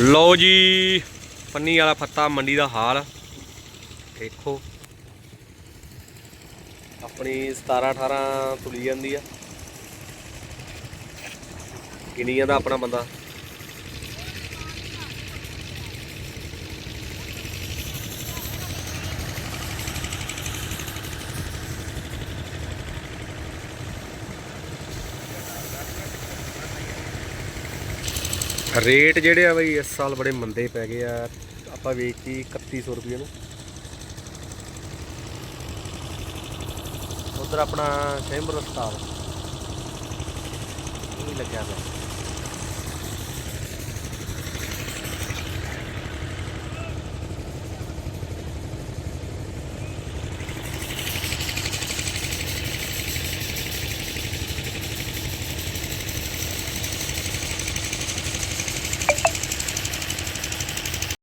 ਲਓ ਜੀ, ਪੰਨੀ ਵਾਲਾ ਫੱਤਾ, ਮੰਡੀ ਦਾ ਹਾਲ। ਦੇਖੋ। ਆਪਣੀ 17 18 ਤੁਲੀ ਜਾਂਦੀ ਆ। ਗਿਣੀ ਜਾਂਦਾ ਆਪਣਾ ਬੰਦਾ। ਰੇਟ ਜਿਹੜੇ ਆ ਬਈ ਇਸ ਸਾਲ ਬੜੇ ਮੰਦੇ ਪੈ ਗਏ ਆ। ਆਪਾਂ ਵੇਚੀ 3100 ਰੁਪਏ ਨੂੰ। ਉਧਰ ਆਪਣਾ ਸ਼ੈਂਬਰ ਹਸਪਤਾਲ ਇਹ ਲੱਗਿਆ ਪਿਆ।